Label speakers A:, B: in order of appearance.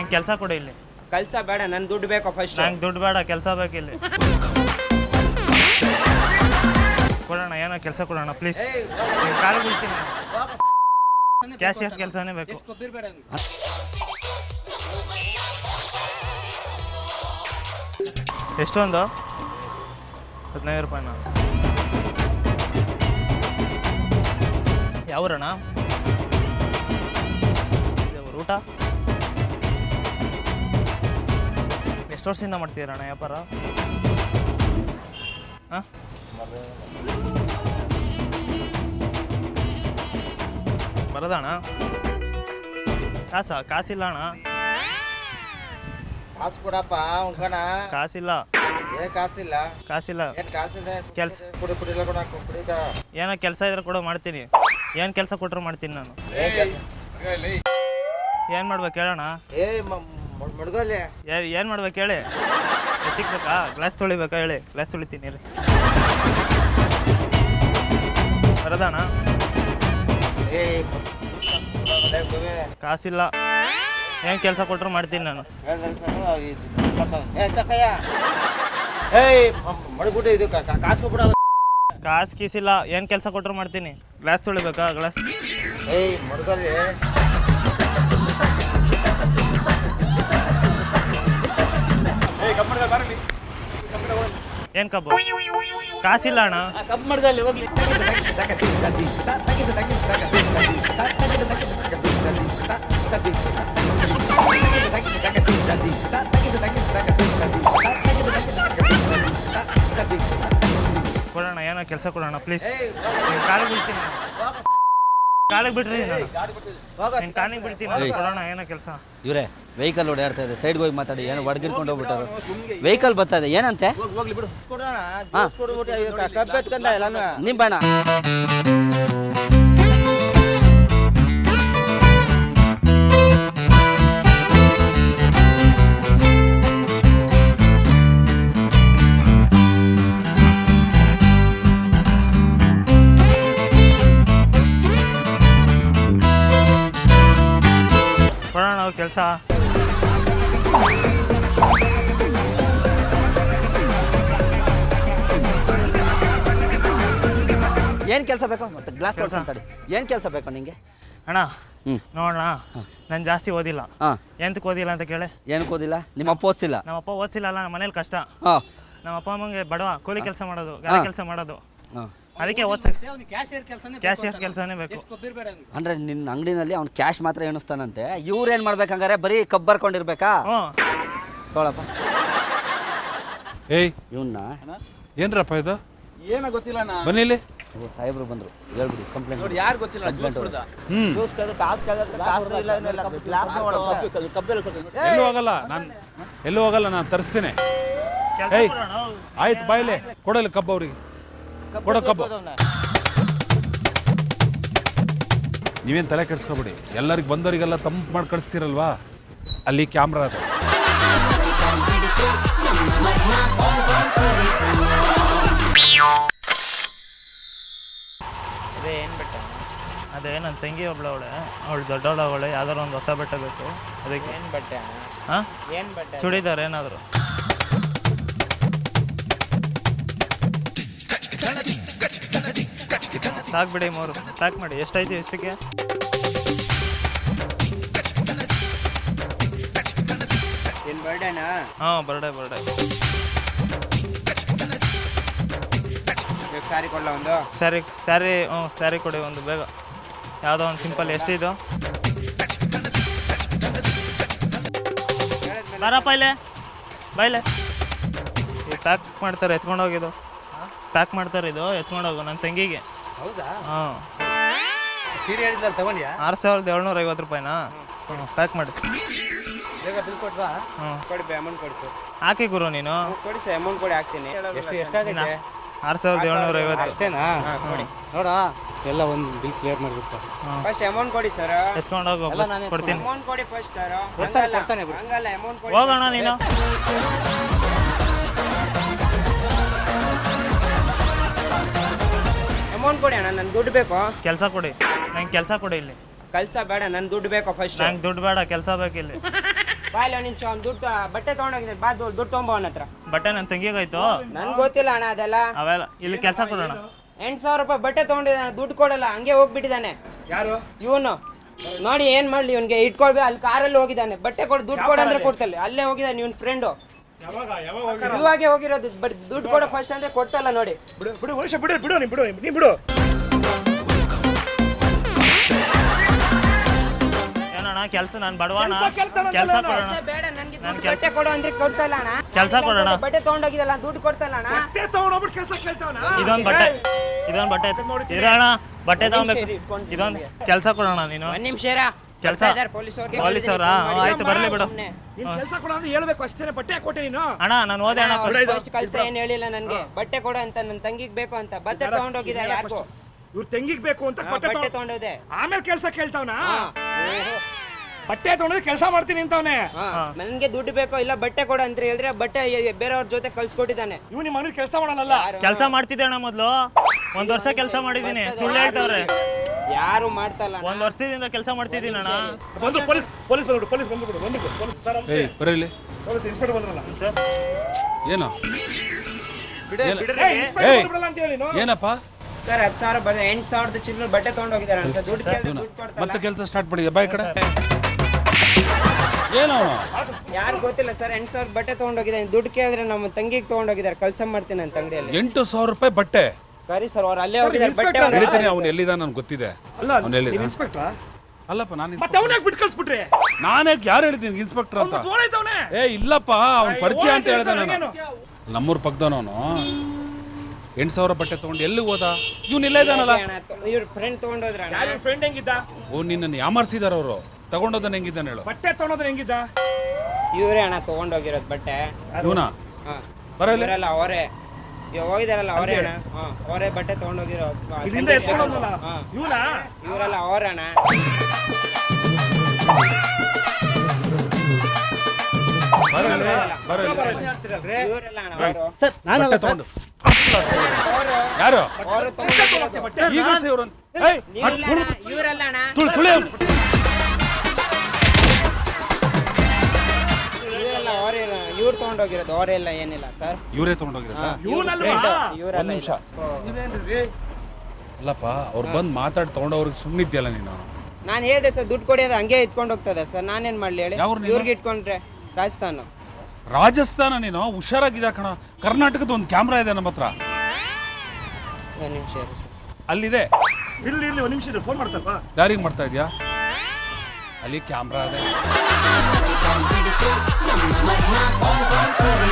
A: ನಂಗೆ ಕೆಲಸ ಕೊಡಿ ಇಲ್ಲಿ.
B: ಕೆಲಸ ಬೇಡ ನನ್ ದುಡ್ಡು ಬೇಕು ಫಸ್ಟ್
A: ನಂಗೆ ದುಡ್ಡು ಬೇಡ ಕೆಲಸ ಬೇಕು ಇಲ್ಲಿ. ಕೊಡೋಣ ಏನೋ ಕೆಲಸ ಕೊಡೋಣ ಪ್ಲೀಸ್ ಕಾಲು ಬೀಳ್ತೀನಿ ಕ್ಯಾಶಿಯರ್ ಕೆಲಸನೇ ಬೇಕು. ಎಷ್ಟೊಂದು? ಹದಿನೈದು ರೂಪಾಯಿನ. ಯಾವ ಊಟ? ಎಷ್ಟು ವರ್ಷದಿಂದ ಮಾಡ್ತಿದ್ದೀರಣ್ಣ ವ್ಯಾಪಾರ? ಹಾಂ? ಬರದಣ್ಣ? ಕಾಸು ಕಾಸಿಲ್ಲ ಅಣ್ಣ.
B: ಕಾಸು ಕೊಡಪ್ಪ ಉಂಕಣ
A: ಕಾಸಿಲ್ಲ.
B: ಏನ್ ಕಾಸಿಲ್ಲ.
A: ಕಾಸಿಲ್ಲ.
B: ಏನ್ ಕಾಸಿದೆ
A: ಕೆಲ್ಸ.
B: ಕುಡಿ ಕುಡಿಲ್ಲ ಕೊಡ ಕುಡಿದ
A: ಏನೋ ಕೆಲಸ ಇದ್ರೆ ಕೂಡ ಮಾಡ್ತೀನಿ. ಏನು ಕೆಲಸ ಕೊಟ್ಟರು ಮಾಡ್ತೀನಿ ನಾನು?
B: ಏನು
A: ಮಾಡ್ಬೇಕು ಹೇಳೋಣ
B: ಏ ಮುಡ್ಗೋಲಿ.
A: ಏನು ಮಾಡ್ಬೇಕು ಹೇಳಿ? ಎತ್ತಿಕ್ಬೇಕಾ? ಗ್ಲಾಸ್ ತೊಳಿಬೇಕಾ ಹೇಳಿ? ಗ್ಲಾಸ್ ತೊಳಿತೀನಿ ರೀ ಬರದಣ್ಣ
B: ಏ
A: ಕಾಸಿಲ್ಲ. ಏನು ಕೆಲಸ ಕೊಟ್ಟರು ಮಾಡ್ತೀನಿ ನಾನು.
B: ಏಯ್ ಮಡ್ಬಿಟ್ಟು ಇದು. ಕಾಸು ಕೊಟ್ಬಿಡ
A: ಕಾಸು ಕೀಸಿಲ್ಲ. ಏನು ಕೆಲಸ ಕೊಟ್ಟರು ಮಾಡ್ತೀನಿ? ಗ್ಲಾಸ್ ತೊಳಿಬೇಕಾ? ಗ್ಲಾಸ್
B: ಏಯ್ ಮಡ್ಗೋಲಿ.
A: ಏನು ಕಬ್ಬು? ಕಾಸಿಲ್ಲ ಅಣ್ಣ
B: ಕಬ್ಬು ಮಾಡ್ದಲ್ಲಿ ಹೋಗ್ಲಿ.
A: ಕೊಡೋಣ ಏನೋ ಕೆಲಸ ಕೊಡೋಣ ಪ್ಲೀಸ್ ಕಾಲು ಬಿಡ್ತೀನಿ ಕಾಲಿಗೆ ಬಿಡ್ರಿ ನಾನು. ನಿನ್ನ ಕಾಲಿಗೆ ಬಿಡ್ತೀನಿ ಕೊಡೋಣ ಏನೋ ಕೆಲಸ.
C: ಇವರೇ ವೆಹಿಕಲ್ ಓಡಾಡ್ತಾ ಇದೆ ಸೈಡ್ ಹೋಗಿ ಮಾತಾಡಿ ಏನೋ ಹೊಡ್ಗಿರ್ಕೊಂಡು ಹೋಗ್ಬಿಟ್ಟು ವೆಹಿಕಲ್ ಬರ್ತಾ ಇದೆ ಏನಂತೆ?
B: ಹೋಗ್ಲಿ
A: ಕೆಲಸ.
C: ಏನು ಕೆಲಸ ಬೇಕು? ಮತ್ತೆ ಗ್ಲಾಸ್ ಕೆಲಸ? ಅಂತಾಡಿ ಏನು ಕೆಲಸ ಬೇಕು ನಿಂಗೆ?
A: ಅಣ್ಣ
C: ಹ್ಞೂ
A: ನೋಡೋಣ ನಾನು ಜಾಸ್ತಿ ಓದಿಲ್ಲ.
C: ಹಾಂ.
A: ಎಂತಕ್ಕೆ ಓದಿಲ್ಲ ಅಂತ ಕೇಳಿ.
C: ಏನಕ್ಕೆ ಓದಿಲ್ಲ? ನಿಮ್ಮಪ್ಪ ಓದಿಸಿಲ್ಲ
A: ನಮ್ಮ ಅಪ್ಪ ಓದಿಸಿಲ್ಲ? ಅಲ್ಲ ನಮ್ಮ ಮನೇಲಿ ಕಷ್ಟ.
C: ಹಾಂ.
A: ನಮ್ಮ ಅಪ್ಪ ಅಮ್ಮಂಗೆ ಬಡವ ಕೂಲಿ ಕೆಲಸ ಮಾಡೋದು ಗಾರೆ ಕೆಲಸ ಮಾಡೋದು.
C: ಹಾಂ.
A: ಅದಕ್ಕೆ ಕ್ಯಾಶ್ ಕ್ಯಾಶಿಯರ್ ಕೆಲಸನೇ ಬೇಕು
C: ಅಂದ್ರೆ ನಿನ್ನ ಅಂಗಡಿನಲ್ಲಿ ಅವ್ನು ಕ್ಯಾಶ್ ಮಾತ್ರ ಎಣಿಸ್ತಾನಂತೆ. ಇವ್ರು ಏನು ಮಾಡ್ಬೇಕಂಗಾರೆ? ಬರೀ ಕಬ್ಬು ಬರ್ಕೊಂಡಿರ್ಬೇಕಾ?
A: ಹ್ಞೂ.
C: ತೊಗೊಳಪ್ಪ
D: ಏಯ್.
C: ಇವನ್ನ
D: ಏನ್ರಪ್ಪ ಇದು?
B: ಏನ ಗೊತ್ತಿಲ್ಲ ನಾ
D: ಬನ್ನಿ ಇಲ್ಲಿ.
C: ಸಾಹೇಬ್ರು ಬಂದ್ರು. ಹೇಳ್ಬಿಡಿ ಕಂಪ್ಲೇಂಟ್
B: ನೋಡಿ ಯಾರು ಗೊತ್ತಿಲ್ಲ ಜ್ಯೂಸ್ ಕುಡ್ದ
D: ಹ್ಮ್.
B: ಜ್ಯೂಸ್ ಕದ ಕಾಸು ಕದ ಕಾಸು ಇಲ್ಲ ಏನಿಲ್ಲ ಗ್ಲಾಸ್ ಕಬ್ಬೆಲ್ಲ
D: ಎಲ್ಲೂ ಹೋಗಲ್ಲ ನಾನು ಎಲ್ಲೂ ಹೋಗಲ್ಲ ನಾನು ತರಿಸ್ತೀನಿ.
A: ಕೆಲಸ
D: ಏಯ್. ಆಯ್ತು ಬಾಯ್ಲೆ. ಕೊಡಲಿ ಕಬ್ಬ ಅವ್ರಿಗೆ. ಕೊಡೋ ಕಬ್ಬು. ನೀವೇನು ತಲೆ ಕೆಡಿಸ್ಕೊಬಿಡಿ. ಎಲ್ಲರಿಗೆ ಬಂದವರಿಗೆಲ್ಲ ತಂಪು ಮಾಡಿ ಕಳಿಸ್ತೀರಲ್ವಾ? ಅಲ್ಲಿ ಕ್ಯಾಮ್ರಾ ಅದು.
A: ಅದೇ ಏನು ಬೆಟ್ಟ? ಅದೇ ನನ್ನ ತಂಗಿ ಒಬ್ಳವಳೆ ಅವಳು. ದೊಡ್ಡವಳವಳೆ ಯಾವ್ದಾರು ಒಂದು ಹೊಸ ಬೆಟ್ಟ ಬೇಕು. ಅದಕ್ಕೆ
B: ಏನ್ ಬಟ್ಟೆ?
A: ಹಾಂ?
B: ಏನು ಬಟ್ಟೆ?
A: ಚೂಡಿದಾರ ಏನಾದರೂ? ಸಾಕು ಬಿಡಿ ಮೂರು. ಪ್ಯಾಕ್ ಮಾಡಿ. ಎಷ್ಟಾಯ್ತು ಎಷ್ಟಕ್ಕೆ?
B: ಏನ್ ಬರ್ಡೇನಾ?
A: ಹಾಂ ಬರ್ಡೇ ಬರ್ಡೇ.
B: ಈಗ ಸ್ಯಾರಿ ಕೊಡ್ಲ ಒಂದು?
A: ಸ್ಯಾರಿ ಸ್ಯಾರಿ ಹ್ಞೂ ಸ್ಯಾರಿ ಕೊಡಿ ಒಂದು ಬೇಗ. ಯಾವುದೋ ಒಂದು ಸಿಂಪಲ್ ಎಷ್ಟಿದು ಬಾರಪ್ಪ ಇಲ್ಲೇ. ಬೈಲೆ ಇದು ಪ್ಯಾಕ್ ಮಾಡ್ತಾರೆ ಎತ್ಕೊಂಡು ಹೋಗಿದ್ದು ಪ್ಯಾಕ್ ಮಾಡ್ತಾರೆ ಇದು ಎತ್ಕೊಂಡು ಹೋಗು ನನ್ನ ತಂಗಿಗೆ.
B: ಹೌದಾ?
A: ಹಾಂ.
B: ಸೀರೆ ಹೇಳಿದ್ಲ ತಗೊಂಡ್ಯಾ?
A: ಆರು ಸಾವಿರದ ಏಳ್ನೂರ ಐವತ್ತು ರೂಪಾಯಿನಾ? ಹ್ಞೂ ಪ್ಯಾಕ್ ಮಾಡಿ.
B: ಬೇಗ ಬಿಲ್ ಕೊಟ್ವಾ
A: ಹ್ಞೂ
B: ಕೊಡಿ ಅಮೌಂಟ್ ಕೊಡಿಸು
A: ಹಾಕಿ ಗುರು ನೀನು.
B: ಕೊಡಿ ಸರ್ ಅಮೌಂಟ್ ಕೊಡಿ ಹಾಕ್ತೀನಿ. ಎಷ್ಟು ಎಷ್ಟಾಗಿದೆ
A: ಆರು ಸಾವಿರದ ಏಳ್ನೂರ ಐವತ್ತು
B: ಅಷ್ಟೇನಾ
A: ಕೊಡಿ.
B: ನೋಡ. ಎಲ್ಲ ಒಂದು ಬಿಲ್ ಕ್ಲಿಯರ್ ಮಾಡಿಬಿಟ್ಟು. ಫಸ್ಟ್ ಅಮೌಂಟ್ ಕೊಡಿ ಸರ್
A: ಎತ್ಕೊಂಡು ಹೋಗು ಕೊಡ್ತೀನಿ.
B: ಅಮೌಂಟ್ ಕೊಡಿ ಫಸ್ಟ್ ಸರ್
A: ಕೊಡ್ತಾನೆ,
B: ಹಂಗಲ್ಲ ಹಂಗಲ್ಲ ಅಮೌಂಟ್ ಕೊಡಿ
A: ಹೋಗೋಣ ನೀನು.
B: ಕೊಡಿ ಅಣ್ಣ ನನ್ ದುಡ್ಡು ಬೇಕು.
A: ಕೆಲಸ ಕೊಡಿ. ನಂಗೆ ಕೆಲಸ ಕೊಡಿ ಇಲ್ಲಿ.
B: ಕಲ್ಸ ಬೇಡ ನನ್ ದುಡ್ಡು ಬೇಕು ಫಸ್ಟ್
A: ನಂಗೆ ದುಡ್ಡು ಬೇಡ ಕೆಲಸ ಬೇಕು ಇಲ್ಲಿ.
E: ಬಾಯ್ ಇಲ್ಲಿ ಒಂದ್ ನಿಮಿಷ ಅವ್ನು ದುಡ್ಡು ಬಟ್ಟೆ ತೊಗೊಂಡೋಗಿದ್ದಾನೆ ಬಾ ದುಡ್ಡು ದುಡ್ಡು ತೊಗೊಂಬ ಅವನ ಹತ್ರ.
A: ಬಟ್ಟೆ ನನ್ನ ತಂಗಿಗಾಯ್ತು
E: ನನ್ಗೆ ಗೊತ್ತಿಲ್ಲ ಅಣ್ಣ ಅದೆಲ್ಲ.
A: ಅವೆಲ್ಲ ಇಲ್ಲಿ ಕೆಲಸ ಕೊಡೋಣ
E: ಎಂಟು ಸಾವಿರ ರೂಪಾಯಿ ಬಟ್ಟೆ ತೊಗೊಂಡಿದ್ದಾನೆ ದುಡ್ಡು ಕೊಡಲ್ಲ ಹಂಗೆ ಹೋಗ್ಬಿಟ್ಟಿದ್ದಾನೆ.
B: ಯಾರು?
E: ಇವನು. ನೋಡಿ ಏನ್ ಮಾಡ್ಲಿ ಇವ್ನಿಗೆ ಇಟ್ಕೊಳ್ಬೇಕು ಅಲ್ಲಿ ಕಾರಲ್ಲಿ ಹೋಗಿದ್ದಾನೆ. ಬಟ್ಟೆ ಕೊಡು ದುಡ್ಡು ಕೊಡು ಅಂದ್ರೆ ಕೊಡ್ತಲ್ಲ ಅಲ್ಲೇ ಹೋಗಿದ್ದಾನೆ ಇವ್ನ ಫ್ರೆಂಡು ಇವಾಗೆ ಹೋಗಿರೋದು. ಬಟ್ ದುಡ್ಡು ಕೊಡೋ ಫಸ್ಟ್ ಅಂದ್ರೆ ಕೊಡ್ತಲ್ಲ ನೋಡಿ.
F: ಬಿಡು ಬಿಡು ವರ್ಷ ಬಿಡು ಬಿಡು ನೀ ಬಿಡು ನೀ ಬಿಡು.
A: ಏನಣ್ಣ ಕೆಲಸ ನಾನು ಬಡವಣ
F: ಕೆಲಸ.
A: ಕೊಡೋಣ.
E: ಬೇಡ ನನಗೆ
A: ನನ್
E: ದುಡ್ಡು ಬಟ್ಟೆ ಕೊಡು ಅಂದ್ರೆ ಕೊಡ್ತಲ್ಲ ಅಣ್ಣ.
A: ಕೆಲಸ ಕೊಡೋಣ.
E: ಬಟ್ಟೆ ತಗೊಂಡೋಗಿದಲ್ಲ ದುಡ್ಡು ಕೊಡ್ತಲ್ಲ ಅಣ್ಣ.
F: ಬಟ್ಟೆ ತಗೊಂಡೋಗ್ಬಿಟ್ಟು ಕೆಲಸ ಕೇಳ್ತಾವನ?
A: ಇದೊಂದು ಬಟ್ಟೆ ಇದೊಂದು ಬಟ್ಟೆ ಇರೋಣ ಬಟ್ಟೆ ತಗೊಂಬೇಕು. ಇದೊಂದು ಕೆಲಸ ಕೊಡೋಣ ನೀನು.
E: ನಿಮ್ ನಿಮಿಷ ಇರ.
A: ಕೆಲ್ಸ?
E: ಪೊಲೀಸ್
A: ಪೊಲೀಸ್ ಅವ್ರಾ? ಆಯ್ತು ಬರ್ಲಿ ಬಿಡು.
F: ನೀನ್ ಕೆಲಸ ಕೊಡ ಅಂತ ಹೇಳ್ಬೇಕು ಅಷ್ಟೇ ಬಟ್ಟೆ ಕೊಟ್ಟೆ ನೀನು.
A: ಅಣ್ಣ ನಾನು ಓದೆ ಅಣ್ಣ
E: ಫಸ್ಟ್ ಕೆಲಸ ಏನ್ ಹೇಳಿಲ್ಲ ನನಗೆ. ಬಟ್ಟೆ ಕೊಡು ಅಂತ ನನ್ನ ತಂಗಿಗೆ ಬೇಕು ಅಂತ. ಬಟ್ಟೆ ತಗೊಂಡೋಗಿದ್ದಾರೆ ಯಾಕೋ
F: ಇವ್ರ ತಂಗಿಗೆ ಬೇಕು ಅಂತ ಬಟ್ಟೆ ತಗೊಂಡ್-
E: ತಗೊಂಡೋದೆ.
F: ಆಮೇಲೆ ಕೆಲಸ ಕೇಳ್ತಾವನ? ಬಟ್ಟೆ ತಗೊಂಡ್ರೆ ಕೆಲಸ ಮಾಡ್ತೀನಿ ಅಂತವನೆ.
E: ನನಗೆ ನನ್ಗೆ ದುಡ್ಡು ಬೇಕೋ ಇಲ್ಲ ಬಟ್ಟೆ ಕೊಡು ಅಂತ ಹೇಳಿದ್ರೆ ಬಟ್ಟೆ ಬೇರೆಯವ್ರ ಜೊತೆ ಕಳ್ಸ್ಕೊಟ್ಟಿದ್ದಾನೆ.
F: ಇವ್ ನಿಮ್ಮ ಮನೇಲಿ ಕೆಲಸ ಮಾಡಲ್ಲ.
A: ಕೆಲಸ ಮಾಡ್ತಿದ್ದೆ ಅಣ್ಣ ಮೊದಲು. ಒಂದ್ ವರ್ಷ ಕೆಲಸ ಮಾಡಿದ್ದೀನಿ ಸುಳ್ಳು ಹೇಳ್ತಾವ್ರೆ.
E: ಯಾರು ಮಾಡ್ತಲ್ಲ ಇಲ್ಲ
A: ಒಂದ್ ವರ್ಷದಿಂದ ಕೆಲಸ ಮಾಡ್ತಿದ್ದೀನಿ ಅಣ್ಣ.
F: ಬಂದು ಪೊಲೀಸ್ ಪೊಲೀಸ್ ಬಂದ್ಬಿಡು ಪೊಲೀಸ್ ಬಂದ್ಬಿಡು ಬಂದ್ಬಿಡು. Police sir.
D: ಏಯ್ ಬರೀಲಿ
F: ಪೊಲೀಸ್ ಇನ್ಸ್ಪೆಕ್ಟರ್ ಬಂದ್ರಲ್ಲ.
D: ಏನು?
F: ಏ, ಇನ್ಸ್ಪೆಕ್ಟರ್
D: ಏಯ್.
F: ಬಂದ್ಬಿಡಲ್ಲ ಅಂತ ಹೇಳಿ
D: ಏನಪ್ಪ?
E: ಸರ್ ಹತ್ತು ಸಾವಿರ ಬಂದ ಎಂಟು ಸಾವಿರದ ಚಿಲ್ಲರ ಬಟ್ಟೆ ತೊಗೊಂಡೋಗಿದ್ದಾರೆ ಅಂತ ದುಡ್ಡು ಕೇಳಿದ್ರೆ ದುಡ್ಡು ಕೊಡ್ತಾರೆ
D: ಮತ್ತೆ ಕೆಲಸ ಸ್ಟಾರ್ಟ್ ಮಾಡಿದೆ ಬಾಯ್ ಕಡೆ. ಏನು
E: ಯಾರು ಗೊತ್ತಿಲ್ಲ ಸರ್ ಎಂಟು ಸಾವಿರ ಬಟ್ಟೆ ತಗೊಂಡೋಗಿದ್ದಾರೆ ದುಡ್ಡು ಕೇಳಿದ್ರೆ ನಮ್ಮ ತಂಗಿಗೆ ತೊಗೊಂಡೋಗಿದ್ದಾರೆ. ಕೆಲಸ ಮಾಡ್ತೀನಿ ಅಂತ ಅಂಗಡಿಯಲ್ಲಿ
D: ಎಂಟು ಸಾವಿರ ರೂಪಾಯಿ ಬಟ್ಟೆ.
E: ಸರಿ ಸರ್ ಅವ್ರು ಅಲ್ಲೇ ಹೋಗಿದ್ದಾರೆ ಬಟ್ಟೆ ಅವ್ರು-
D: ಹೇಳ್ತೀನಿ ಅವ್ನು ಎಲ್ಲಿದ ನನ್ಗೆ ಗೊತ್ತಿದೆ.
F: ಅಲ್ಲ
D: ಅವ್ನು ಎಲ್ಲಿದ
F: ಇನ್ಸ್ಪೆಕ್ಟರ್
D: ಅಲ್ಲಪ್ಪ ನಾನು
F: ಮತ್ತೆ ಅವನಾಗ ಬಿಟ್ಟು ಕಳ್ಸ್ಬಿಟ್ರೆ
D: ನಾನೇ ಯಾರು ಹೇಳಿದ್ದೀನಿ ಇನ್ಸ್ಪೆಕ್ಟರ್ ಅಂತ?
F: ತೋಳೈತವನೆ
D: ಏ ಇಲ್ಲಪ್ಪ ಅವ್ನ ಪರಿಚಯ ಅಂತ ಹೇಳ್ದೆ ನಾನು? ನಮ್ಮೂರ್ ಪಕ್ಕದವನವನು ಎಂಟು ಸಾವಿರ ಬಟ್ಟೆ ತಗೊಂಡು ಎಲ್ಲಿ ಹೋದ? ಇವ್ನು ಇಲ್ಲೇ ಇದಾನಲ್ಲ
E: ಅಣ್ಣ, ತ- ಇವ್ರ ಫ್ರೆಂಡ್ ತಗೊಂಡೋದ್ರ
F: ಯಾರು ಫ್ರೆಂಡ್ ಹೆಂಗಿದ್ದ?
D: ಓ ನಿನ್ನನ್ನು ಯಾಮರ್ಸಿದಾರ ಅವರು? ತಗೊಂಡೋದನ್ನ ಹೆಂಗಿದ್ದಾನೆ ಹೇಳು.
F: ಬಟ್ಟೆ ತಗೊಂಡೋದನ್ ಹೆಂಗಿದ್ದ?
E: ಇವರೇ ಅಣ್ಣ ತಗೊಂಡೋಗಿರೋದು ಬಟ್ಟೆ.
D: ಇವನಾ?
E: ಹಾ.
D: ಬರಲ್ಲ?
E: ಇವರೆಲ್ಲ ಅವರೇ. ಹೋಗಿದಾರಲ್ಲ ಅವರೇ ಅಣ್ಣ. ಹಾ ಅವರೇ ಬಟ್ಟೆ ತಗೊಂಡೋಗಿರೋ
F: ಇಲ್ಲಿಂದ ಎತ್ಕೊಂಡೋದ್ನಲ್ಲ?
E: ಹಾ.
F: ಇವನಾ?
E: ಇವರೆಲ್ಲ ಅವರೇ ಅಣ್ಣ.
D: ಬರಲ್ಲ ಬರಲ್ಲ
E: ಇವರೆಲ್ಲ ಅಣ್ಣ ಅವರು.
D: ಬಟ್ಟೆ ತಗೊಂಡು.
E: ಅವರು
D: ಯಾರು
E: ಅವರು ತಗೊಂಡೋಗಿರೋದು
F: ಬಟ್ಟೆ.
D: ಈಗ ಇವ್ರು ಏಯ್
E: ನೀವಿಲ್ಲ ಅಣ್ಣ ಇವರೆಲ್ಲ ಅಣ್ಣ.
D: ತುಳು ತುಳಿ. ಅವ್ನು.
E: ಇವರೆಲ್ಲ ಅವರೇ ಇವ್ರು ತಗೊಂಡೋಗಿರೋದು ಅವರೆಲ್ಲ ಏನಿಲ್ಲ ಸರ್.
D: ಇವರೇ ತಗೊಂಡೋಗಿರೋದ? ಒಂದ್ ನಿಮಿಷ. ಅಲ್ಲಪ್ಪ ಅವ್ರು ಬಂದು ಮಾತಾಡ್ ತಗೊಂಡವ್ರಿಗೆ ಸುಮ್ಮನಿದ್ಯಲ್ಲ ನೀನು?
E: ನಾನು ಹೇಳಿದೆ ಸರ್ ದುಡ್ಡು ಕೊಡಿ ಅದು ಹಂಗೆ ಇಟ್ಕೊಂಡು ಹೋಗ್ತದೆ ಸರ್. ನಾನೇನ್ ಮಾಡ್ಲಿ ಹೇಳಿ?
D: ಯಾವ್ರು ನೀನು?
E: ಇವ್ರಿಗೆ ಇಟ್ಕೊಂಡ್ರೆ ರಾಜಸ್ಥಾನ.
D: ರಾಜಸ್ಥಾನ ನೀನು? ಹುಷಾರಾಗಿದೆ ಕಣ? ಕರ್ನಾಟಕದ ಒಂದು ಕ್ಯಾಮ್ರಾ ಇದೆ ನಮ್ಮ ಹತ್ರ.
E: ಒಂದು ನಿಮಿಷ ಇರಿ ಸರ್.
D: ಅಲ್ಲಿದೆ.
F: ಇಲ್ಲಿ ಇಲ್ಲಿ ಒಂದ್ ನಿಮಿಷ ಫೋನ್ ಮಾಡ್ತಪ್ಪ
D: ಯಾರಿಗೆ ಮಾಡ್ತಾ ಇದೆಯಾ? ಅಲ್ಲಿ ಕ್ಯಾಮ್ರಾ ಇದೆ.
G: Ziggy Zoo, Nama Magna, Bon Bon Curry